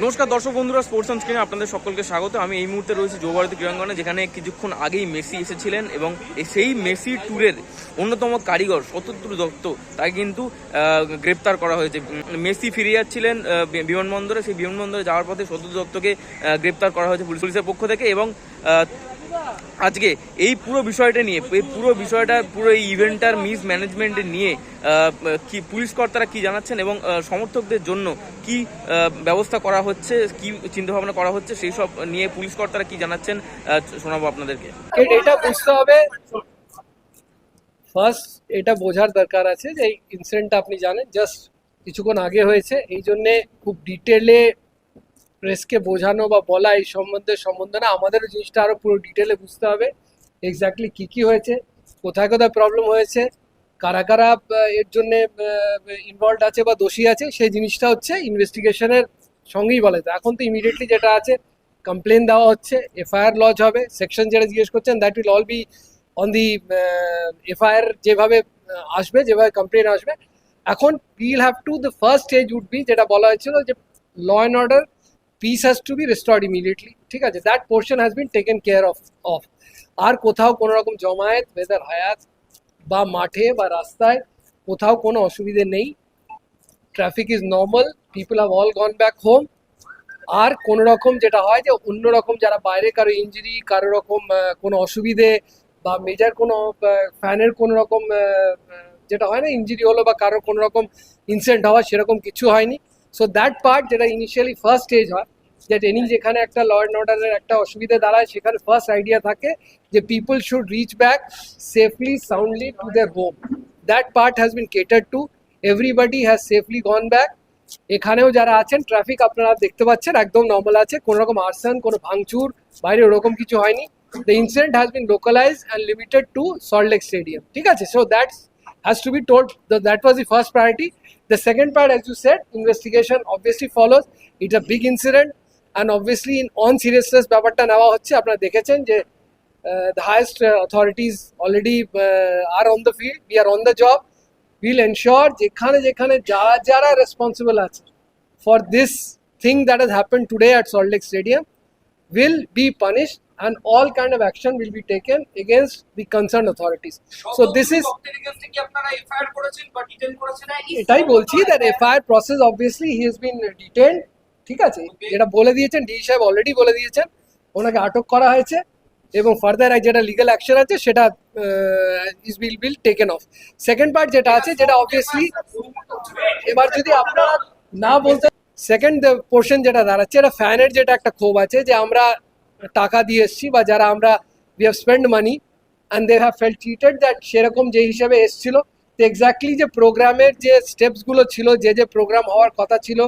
নমস্কার দর্শক বন্ধুরা স্পোর্টস স্ক্রিনে আপনাদের সকলকে স্বাগত। আমি এই মুহূর্তে রয়েছি যুবভারতী ক্রীড়াঙ্গনে, যেখানে কিছুক্ষণ আগেই মেসি এসেছিলেন এবং সেই মেসি ট্যুরের অন্যতম কারিগর শতদ্রু দত্ত, তাকে কিন্তু গ্রেপ্তার করা হয়েছে। মেসি ফিরে যাচ্ছিলেন বিমানবন্দরে। সেই বিমানবন্দরে যাওয়ার পথে শতদ্রু দত্তকে গ্রেপ্তার করা হয়েছে পুলিশ- পুলিশের পক্ষ থেকে এবং আজকে এই পুরো বিষয়টা নিয়ে, এই পুরো বিষয়টা, পুরো এই ইভেন্টটার মিস ম্যানেজমেন্ট নিয়ে কি পুলিশ কর্তারা কি জানাচ্ছেন এবং সমর্থকদের জন্য কি ব্যবস্থা করা হচ্ছে, কি চিন্তা ভাবনা করা হচ্ছে, সেই সব নিয়ে পুলিশ কর্তারা কি জানাচ্ছেন শোনাবো আপনাদেরকে। এটা বুঝতে হবে। ফার্স্ট এটা বোঝার দরকার আছে যে এই ইনসিডেন্টটা আপনি জানেন জাস্ট কিছুক্ষণ আগে হয়েছে, এই জন্যে খুব ডিটেলে প্রেসকে বোঝানো বা বলা এই সম্বন্ধে সম্বন্ধে না, আমাদেরও জিনিসটা আরও পুরো ডিটেলে বুঝতে হবে। এক্স্যাক্টলি কি কি হয়েছে, কোথায় কোথায় প্রবলেম হয়েছে, কারা কারা এর জন্য ইনভলভ আছে বা দোষী আছে, সেই জিনিসটা হচ্ছে ইনভেস্টিগেশনের সঙ্গেই বলা যায়। এখন তো ইমিডিয়েটলি যেটা আছে কমপ্লেন দেওয়া হচ্ছে এফআইআর লজ হবে সেকশন যেটা জিজ্ঞেস করছেন that will all be on the FIR যেভাবে আসবে, যেভাবে কমপ্লেন আসবে। এখন will have to the first stage would be যেটা বলা হয়েছিল যে law and order peace has to be restored immediately ঠিক আছে that portion has been taken care of of আর কোথাও কোনো রকম জমায়েত ওয়েদার হায়াত বা মাঠে বা রাস্তায় কোথাও কোনো অসুবিধে নেই। Traffic is normal people have all gone back home আর কোনো রকম যেটা হয় যে, অন্য রকম যারা বাইরে কারও ইঞ্জুরি কারও রকম কোনো অসুবিধে বা মেজার কোনো ফ্যানের কোনো রকম যেটা হয় না ইঞ্জুরি হলো বা কারও কোনো রকম ইনসিডেন্ট হওয়া সেরকম কিছু হয়নি। সো দ্যাট পার্ট যেটা ইনিশিয়ালি ফার্স্ট স্টেজ হয় যে ট্রেনিং যেখানে একটা ল অ্যান্ড অর্ডারের একটা অসুবিধা দাঁড়ায়, সেখানে ফার্স্ট আইডিয়া থাকে যে people should reach back safely soundly to their home that part has been catered to everybody has safely gone back এখানেও যারা আছেন ট্রাফিক আপনারা দেখতে পাচ্ছেন, একদম নর্মাল আছে, কোনো রকম আর্সন কোনো ভাঙচুর, বাইরে ওরকম কিছু হয়নি। The incident has been localize and limited to Salt Lake stadium ঠিক আছে? So that's has to be told that that was the first priority. The second part, as you said, investigation obviously follows. It's a big incident, and obviously in on seriousness ব্যাপারটা নেওয়া হচ্ছে আপনারা দেখেছেন যে the highest uh, authorities already uh, are on the field. We are on the job. We'll ensure যেখানে যেখানে যারা যারা responsible আছে for this thing that has happened today at Salt Lake Stadium will be punished and all kind of action will be taken against the concerned authorities. So this is এটাই বলছি that FIR process obviously he has been detain ঠিক আছে? যেটা বলে দিয়েছেন D সাহেব already বলে দিয়েছেন ওনাকে আটক করা হয়েছে এবং ফার্দার যেটা লিগ্যাল অ্যাকশন আছে সেটা is been been taken of second part যেটা আছে যেটা অবভিয়াসলি এবার যদি আপনারা না বলতে সেকেন্ড পোর্শন যেটা দাঁড়াচ্ছে এটা ফ্যানের যেটা একটা ক্ষোভ আছে যে আমরা টাকা দিয়ে এসছি বা যারা আমরা we have spend money and they have felt treated that সেরকম যে হিসেবে এসছিল। তো এক্স্যাক্টলি যে প্রোগ্রামের যে স্টেপসগুলো ছিল, যে যে প্রোগ্রাম হওয়ার কথা ছিল,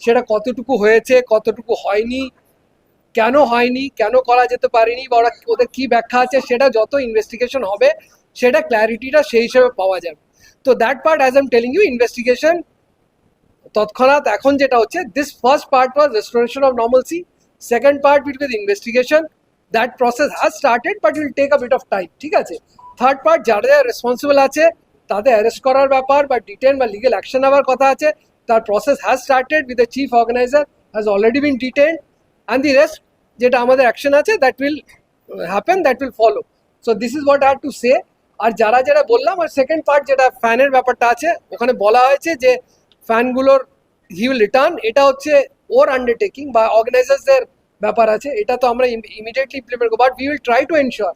সেটা কতটুকু হয়েছে, কতটুকু হয়নি, কেন হয়নি, কেন করা যেতে পারেনি বা ওরা ওদের কী ব্যাখ্যা আছে, সেটা যত ইনভেস্টিগেশন হবে, সেটা ক্ল্যারিটিটা সেই হিসেবে পাওয়া যাবে। তো that part as I'm telling you investigation তৎক্ষণাৎ এখন যেটা হচ্ছে this first part was restoration of normalcy second part will with investigation that process has started but will take a bit of time ঠিক আছে? থার্ড পার্ট যারা যারা responsible আছে, তাদের অ্যারেস্ট করার ব্যাপার বা ডিটেন বা লিগেল অ্যাকশন নেওয়ার কথা আছে, তার process has started with the chief organizer has already been detain and the rest যেটা আমাদের অ্যাকশন আছে that will happen that will follow so this is what are to say আর যারা যারা বললাম, আর সেকেন্ড পার্ট যেটা ফ্যানের ব্যাপারটা আছে, ওখানে বলা হয়েছে যে ফ্যানগুলোর হি উইল রিটার্ন এটা হচ্ছে ওর আন্ডারটেকিং বা অর্গানাইজার্সদের ব্যাপার আছে, এটা তো আমরা ইমিডিয়েটলি ইমপ্লিমেন্ট করব। But we will try to ensure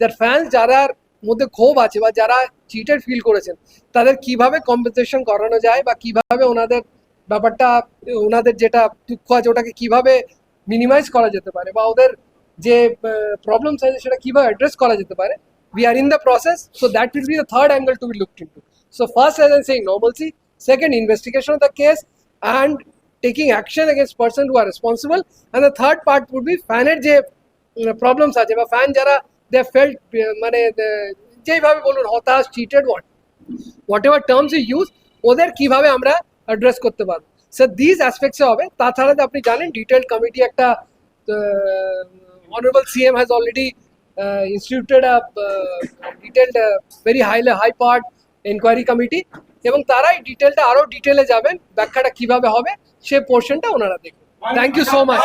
that fans যারার মধ্যে ক্ষোভ আছে বা যারা চিটেড ফিল করেছেন, তাদের কীভাবে কম্পেনসেশন করানো যায় বা কীভাবে ওনাদের ব্যাপারটা, ওনাদের যেটা দুঃখ আছে, ওটাকে কীভাবে মিনিমাইজ করা যেতে পারে বা ওদের যে প্রবলেমস আছে সেটা কীভাবে অ্যাড্রেস করা যেতে পারে, we are in the process, so that will be the third angle to be looked into. So, first, as i'm saying, normalcy, second, investigation of the case, and taking action against person who are responsible. And the third part would be ফ্যানের যে problems আছে বা fan যারা দে felt মানে the- যেইভাবে বলুন হতাশ cheated what whatever terms you use ওদের কীভাবে আমরা অ্যাড্রেস করতে পারব? স্যার দিস অ্যাসপেক্টসে হবে তাছাড়া তো আপনি জানেন ডিটেলড কমিটি একটা honourable CM has already instituted a detailed very highly high part enquiry committee এবং তারাই ডিটেলটা আরও ডিটেলে যাবেন, ব্যাখ্যাটা কীভাবে হবে, সে পোর্শনটা ওনারা দেখবেন। Thank you so much